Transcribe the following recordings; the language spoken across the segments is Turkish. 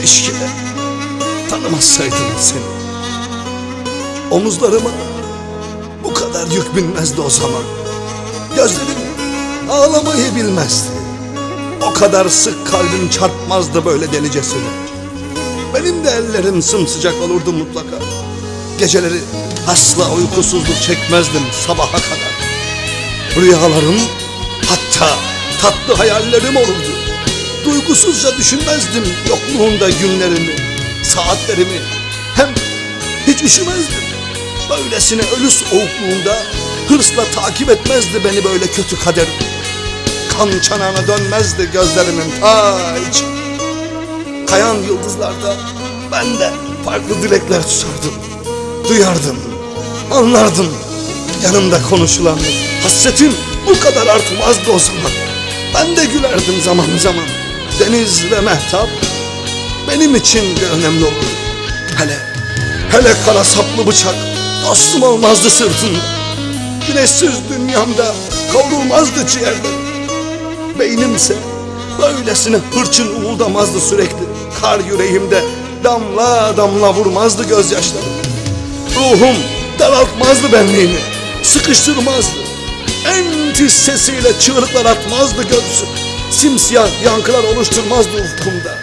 Keşke tanımazsaydım seni. Omuzlarıma bu kadar yük binmezdi o zaman. Gözlerim ağlamayı bilmezdi. O kadar sık kalbim çarpmazdı böyle delicesine. Benim de ellerim sımsıcak olurdu mutlaka. Geceleri asla uykusuzluk çekmezdim sabaha kadar. Rüyalarım hatta tatlı hayallerim olurdu. Duygusuzca düşünmezdim yokluğunda günlerimi, saatlerimi. Hem hiç üşümezdim. Böylesine ölü soğukluğunda hırsla takip etmezdi beni böyle kötü kader. Kan çanağına dönmezdi gözlerimin ta içi. Kayan yıldızlarda ben de farklı dilekler tutardım. Duyardım, anlardım. Yanımda konuşulan hasretim bu kadar artmazdı o zaman. Ben de gülerdim zaman zaman. Deniz ve mehtap benim için de önemli olurdu. Hele, hele kara saplı bıçak dostum olmazdı sırtımda. Güneşsiz dünyamda kavrulmazdı ciğerlerim. Beynimse böylesine hırçın uğuldamazdı sürekli. Kar yüreğimde damla damla vurmazdı gözyaşlarım. Ruhum daraltmazdı benliğimi, sıkıştırmazdı. En sesiyle çığlıklar atmazdı göğsüm. Simsiyah yankılar oluşturmazdı ufkumda.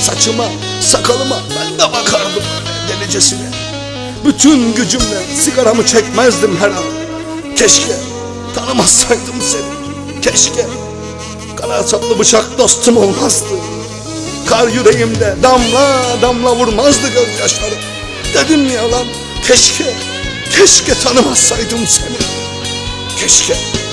Saçıma, sakalıma ben de bakardım delicesine. Bütün gücümle sigaramı çekmezdim her an. Keşke tanımazsaydım seni. Keşke kara saplı bıçak dostum olmazdı. Kar yüreğimde damla damla vurmazdı gözyaşlarım. Dedim ya lan keşke, keşke tanımazsaydım seni. Christian.